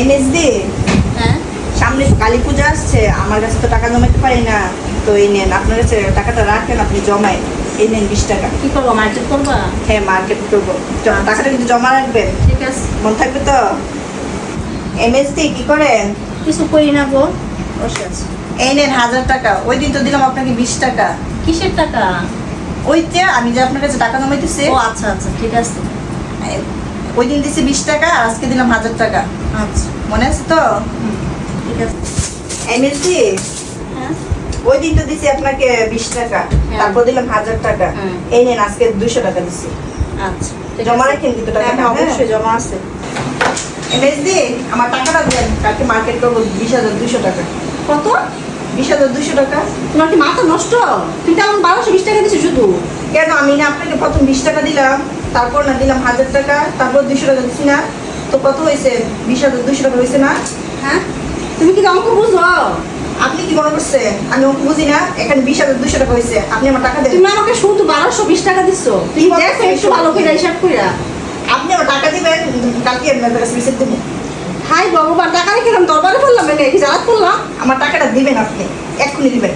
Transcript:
MSD হ্যাঁ। সামনে কালী পূজা আসছে আমার কাছে তো টাকা জমাতে পারি না। তো এই নেন আপনার কাছে টাকাটা রাখেন আপনি জমায়। এই নেন বিশ টাকা। কি করব মার্কেট করবা? হ্যাঁ মার্কেট করব। টাকাটা কিন্তু জমা রাখবেন। ঠিক আছে। মন থাকবে তো? এমএসডি কি করেন? কিছু করি না গো। বসে আছি। এই নেন হাজার টাকা। ওই দিন তো দিলাম আপনাকে বিশ টাকা। কিসের টাকা? ওই যে আমি যে আপনার কাছে টাকা জমাইতেছি। ও আচ্ছা আচ্ছা ঠিক আছে। ওই দিন দিছি বিশ টাকা আর আজকে দিলাম হাজার টাকা। আচ্ছা। মনে আছে তো? ঠিক আছে। এমএসডি হ্যাঁ। ওই দিন তো দিছি আপনাকে বিশ টাকা হ্যাঁ। তারপর দিলাম হাজার টাকা। এই নেন আজকে দুইশো টাকা দিছি। আচ্ছা জমা রাখেন কিন্তু টাকা হ্যাঁ, হ্যাঁ, অবশ্যই জমা আছে। এমএসডি আমার টাকাটা দেন কালকে মার্কেট করব বিশ হাজার দুইশো টাকা। কত? বিশ হাজার দুইশো টাকা। তোমার কি মাথা নষ্ট? তুই তো আমার বারোশো বিশ টাকা দিচ্ছিস শুধু। কেন? আমি না আপনাকে প্রথম বিশ টাকা দিলাম। তারপর না দিলাম হাজার টাকা তারপর দুইশো টাকা দিচ্ছি না। তো কত হয়েছে? বিশ হাজার দুশো টাকা হয়েছে না? হ্যাঁ? তুমি কি অঙ্ক বুঝো? আপনি কি মনে করছেন? আমি ওকে বুঝি না এখানে বিশ হাজার দুইশো টাকা হয়েছে। আপনি আমার টাকা দেন। তুমি আমাকে শুধু বারোশো বিশ টাকা দিচ্ছ তুমি দেখো একটু ভালো করে হিসাব কইরা। আপনি আমার টাকা দিবেন কালকে আপনার কাছে রিসিপ্ট দেবো। হাই ভগবান টাকা রেখে দরবারে বললাম জ্বালাত করলাম আমার টাকাটা দিবেন আপনি এক্ষুনি দিবেন।